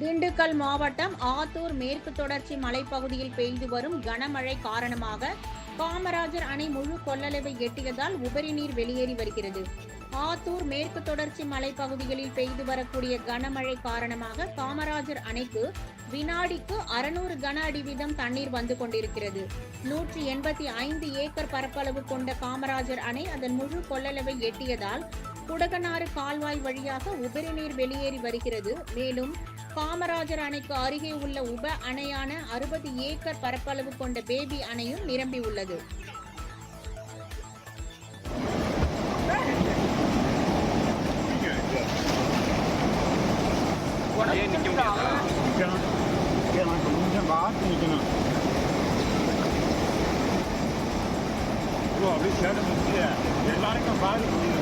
திண்டுக்கல் மாவட்டம் ஆத்தூர் மேற்கு தொடர்ச்சி மலைப்பகுதியில் பெய்து வரும் கனமழை காரணமாக காமராஜர் அணை முழு கொள்ளளவை எட்டியதால் உபரி நீர் வெளியேறி வருகிறது. ஆத்தூர் மேற்கு தொடர்ச்சி மலைப்பகுதிகளில் பெய்து வரக்கூடிய கனமழை காரணமாக காமராஜர் அணைக்கு வினாடிக்கு அறுநூறு கன அடி வீதம் தண்ணீர் வந்து கொண்டிருக்கிறது. நூற்றி எண்பத்தி ஐந்து ஏக்கர் பரப்பளவு கொண்ட காமராஜர் அணை அதன் முழு கொள்ளளவை எட்டியதால் குடகனாறு கால்வாய் வழியாக உபரி நீர் வெளியேறி வருகிறது. மேலும் காமராஜர் அணைக்கு அருகே உள்ள உப அணையான அறுபது ஏக்கர் பரப்பளவு கொண்ட பேபி அணையும் நிரம்பி உள்ளது. எல்லாருக்கும் பாதி